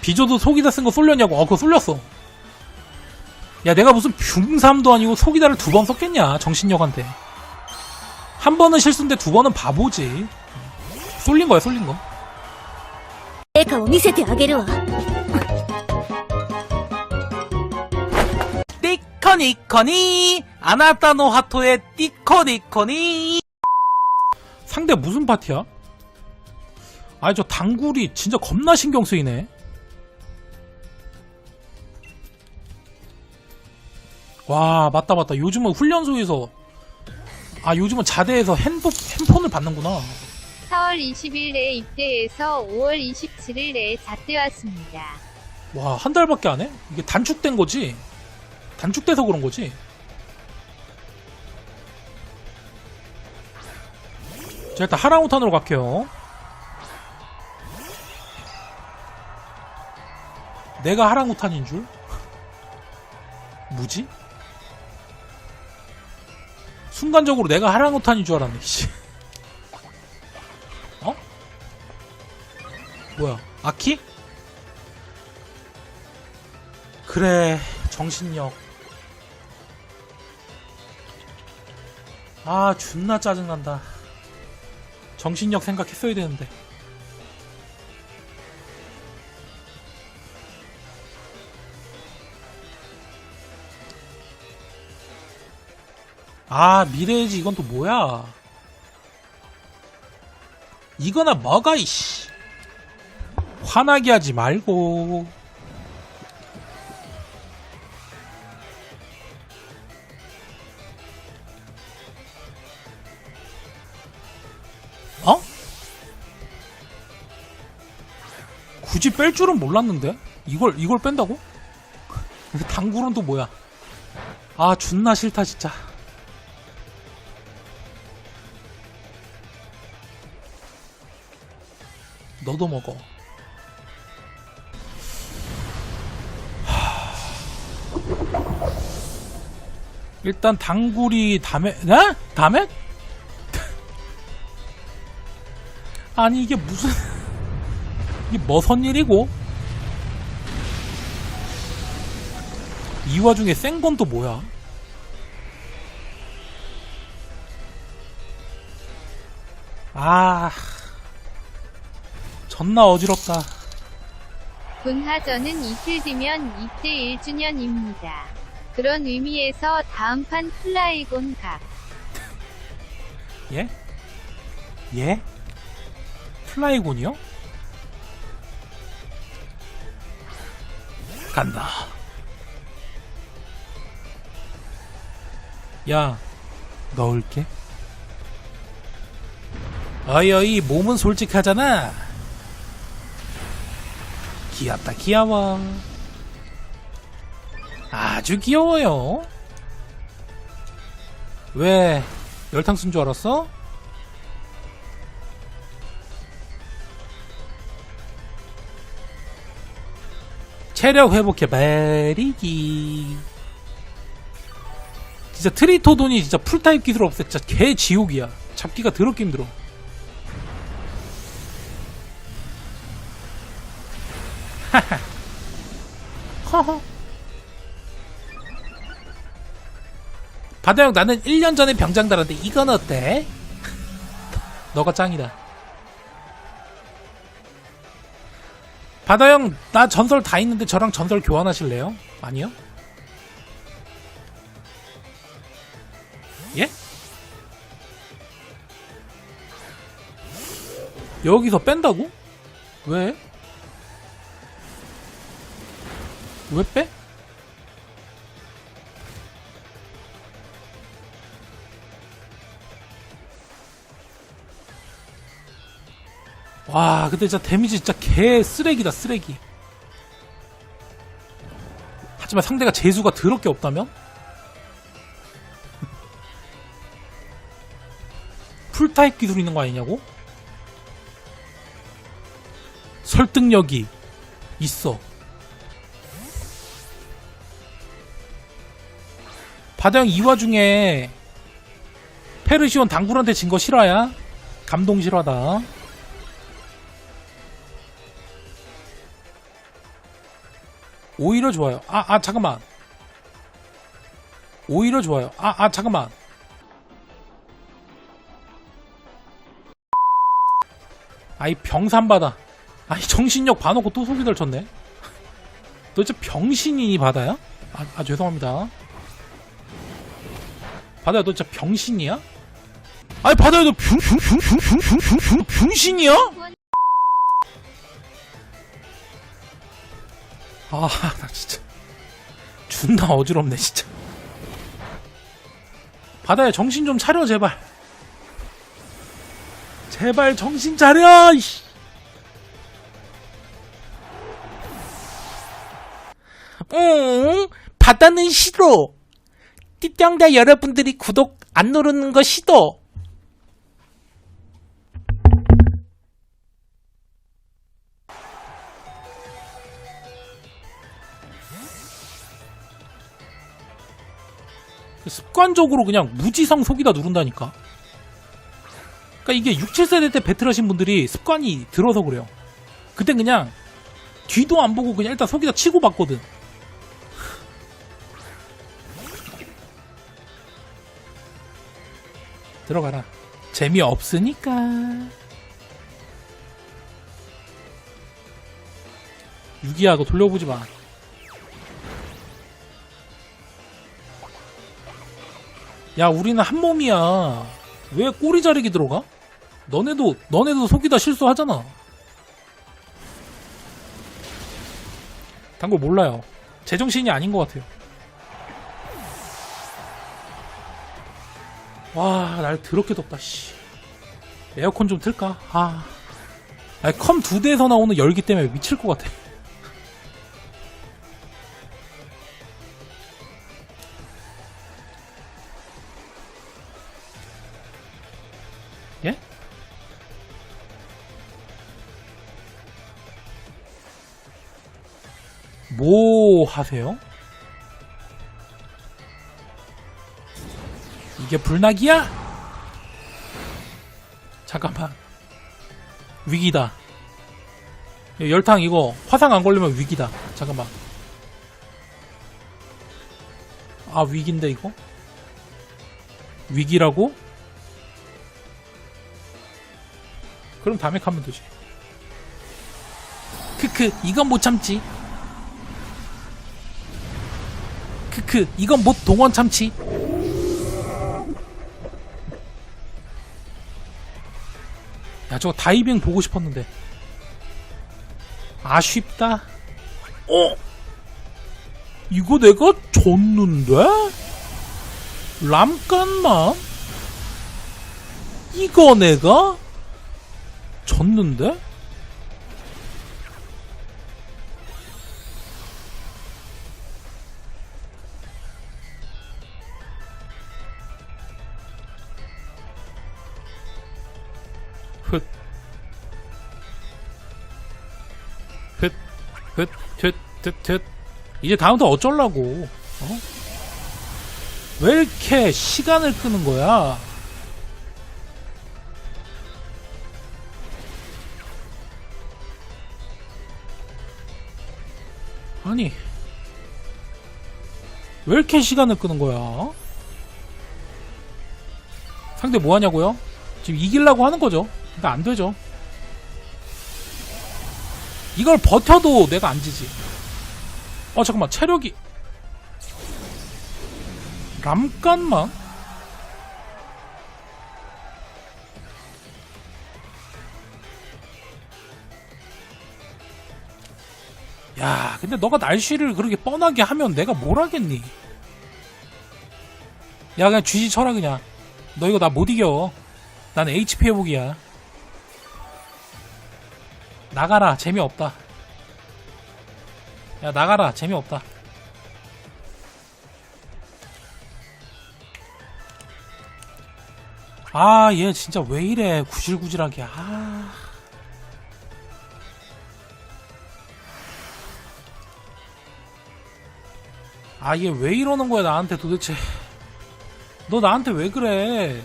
비조도 속이다 쓴 거 쏠렸냐고. 어, 그거 쏠렸어. 야, 내가 무슨 뷰삼도 아니고 속이다를 두 번 썼겠냐, 정신력한테. 한 번은 실수인데 두 번은 바보지. 쏠린 거야, 쏠린 거. 成果を見せてあげるわ 띠커니커니 아나타노 하토의 띠커니커니 상대 무슨 파티야? 아니 저 당굴이 진짜 겁나 신경 쓰이네 와 맞다 맞다 요즘은 훈련소에서 아 요즘은 자대에서 핸드, 핸폰을 받는구나 4월 20일에 입대해서 5월 27일에 잣대 왔습니다. 와 한 달밖에 안 해? 이게 단축된 거지? 단축돼서 그런 거지? 자 일단 하랑우탄으로 갈게요 내가 하랑우탄인 줄? 뭐지? 순간적으로 내가 하랑우탄인 줄 알았네 씨. 어? 뭐야 아키? 그래 정신력 아 존나 짜증난다 정신력 생각했어야 되는데 아 미래지 이건 또 뭐야 이거나 뭐가 이씨 화나게 하지 말고 어? 굳이 뺄 줄은 몰랐는데? 이걸, 이걸 뺀다고? 당구는 또 뭐야? 아, 존나 싫다, 진짜. 너도 먹어. 하... 일단 당구리 다메, 네? 다메? 아니 이게 무슨 이게 뭐선 일이고 이 와중에 센 건 또 뭐야 아 존나 어지럽다 본하전은 이틀 뒤면 입대 1주년입니다. 그런 의미에서 다음 판 플라이곤 각. 예? 예? 플라이곤이요? 간다. 야, 넣을게. 어이, 어이, 몸은 솔직하잖아. 귀엽다, 귀여워. 아주 귀여워요. 왜, 열탕 쓴줄 알았어? 체력 회복해 버리기. 진짜 트리토돈이 진짜 풀타입 기술 없애. 진짜 개 지옥이야. 잡기가 더럽게 힘들어. 바다 형 나는 1년 전에 병장 달았는데 이건 어때? 너가 짱이다. 바다 형 나 전설 다 있는데 저랑 전설 교환하실래요? 아니요? 예? 여기서 뺀다고? 왜? 왜 빼? 와, 근데 진짜 데미지 진짜 개 쓰레기다, 쓰레기. 하지만 상대가 재수가 더럽게 없다면? 풀타입 기술 있는 거 아니냐고? 설득력이 있어. 바다형 이 와중에 페르시온 당굴한테 진 거 실화야? 감동 실화다. 오히려 좋아요. 아, 아, 잠깐만. 오히려 좋아요. 아, 아, 잠깐만. 아이, 병산바다. 아이, 정신력 봐놓고 또 소리 덜쳤네. 도대체 병신이니, 바다야? 아, 아, 죄송합니다. 바다야, 너 진짜 병신이야? 아니, 바다야, 너 병, 병, 병, 병, 병, 병, 병, 병, 병신이야? 아, 나 진짜. 존나 어지럽네, 진짜. 바다야, 정신 좀 차려, 제발. 제발 정신 차려, 이씨. 응, 바다는 싫어. 띠병다 여러분들이 구독 안 누르는 거 싫어. 습관적으로 그냥 무지성 속이다 누른다니까. 그러니까 이게 6, 7세대 때 배틀하신 분들이 습관이 들어서 그래요. 그땐 그냥 뒤도 안 보고 그냥 일단 속이다 치고 봤거든. 들어가라. 재미없으니까. 유기하고 돌려보지 마. 야, 우리는 한 몸이야. 왜 꼬리 자르기 들어가? 너네도, 너네도 속이다 실수하잖아. 단걸 몰라요. 제정신이 아닌 것 같아요. 와, 날 더럽게 덥다, 씨. 에어컨 좀 틀까? 아. 아니, 컴 두 대에서 나오는 열기 때문에 미칠 것 같아. 예? 뭐 하세요? 이게 불나기야? 잠깐만. 위기다. 열탕 이거 화상 안 걸리면 위기다. 잠깐만. 아, 위기인데 이거? 위기라고? 그럼 다음에 가면 되지. 크크, 이건 못 참지. 크크, 이건 못 동원 참지. 저거 다이빙 보고 싶었는데. 아쉽다. 어? 이거 내가 줬는데? 람깐만? 이거 내가? 졌는데? 훗, 텟, 텟, 텟. 이제 다음부터 어쩌려고, 어? 왜 이렇게 시간을 끄는 거야? 아니, 왜 이렇게 시간을 끄는 거야? 상대 뭐 하냐고요? 지금 이기려고 하는 거죠. 그러니까 안 되죠. 이걸 버텨도 내가 안 지지. 어, 잠깐만. 체력이. 람깐만? 야, 근데 너가 날씨를 그렇게 뻔하게 하면 내가 뭘 하겠니? 야, 그냥 쥐지 쳐라, 그냥. 너 이거 나 못 이겨. 난 HP 회복이야. 나가라, 재미없다. 야, 나가라, 재미없다. 아, 얘 진짜 왜 이래, 구질구질하게. 아. 아, 얘 왜 이러는 거야, 나한테 도대체. 너 나한테 왜 그래?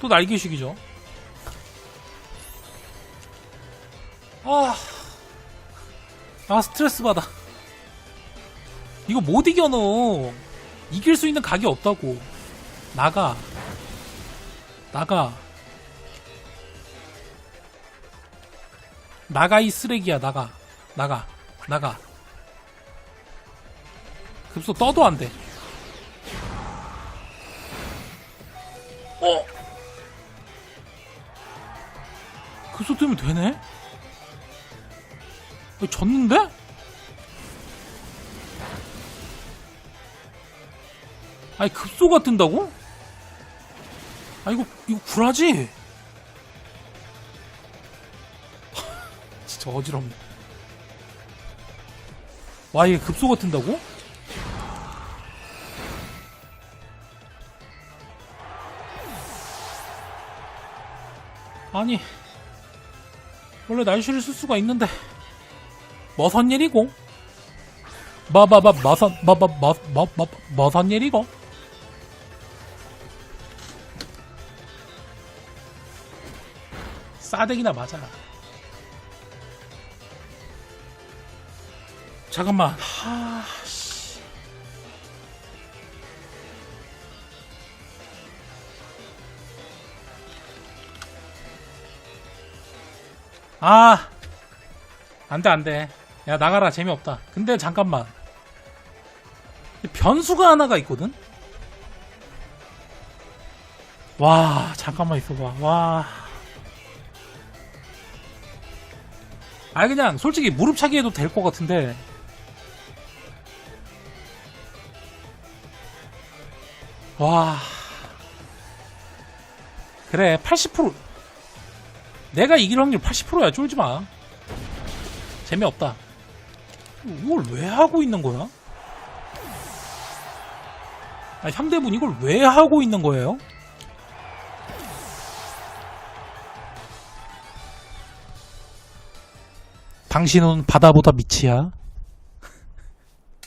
또 날개식이죠. 아, 아 스트레스 받아. 이거 못 이겨 너. 이길 수 있는 각이 없다고. 나가. 나가. 나가 이 쓰레기야 나가. 나가. 나가. 급소 떠도 안 돼. 어? 급소 뜨면 되네? 어, 졌는데? 아니 급소가 뜬다고? 아 이거 이거 구라지? 진짜 어지럽네. 와 이게 급소가 뜬다고? 아니 원래 날씨를 쓸 수가 있는데 뭐선 일이고? 뭐뭐뭐 뭐선 뭐뭐뭐뭐 뭐선 일이고? 싸대기나 맞아. 잠깐만. 하, 씨. 아, 안 돼, 안 돼. 야, 나가라. 재미없다. 근데 잠깐만. 변수가 하나가 있거든? 와, 잠깐만 있어봐. 와. 아, 그냥 솔직히 무릎 차기 해도 될 것 같은데. 와. 그래, 80%. 내가 이길 확률 80%야. 쫄지 마. 재미없다. 이걸 왜 하고 있는 거야? 아, 상대분 이걸 왜 하고 있는 거예요? 당신은 바다보다 밑이야.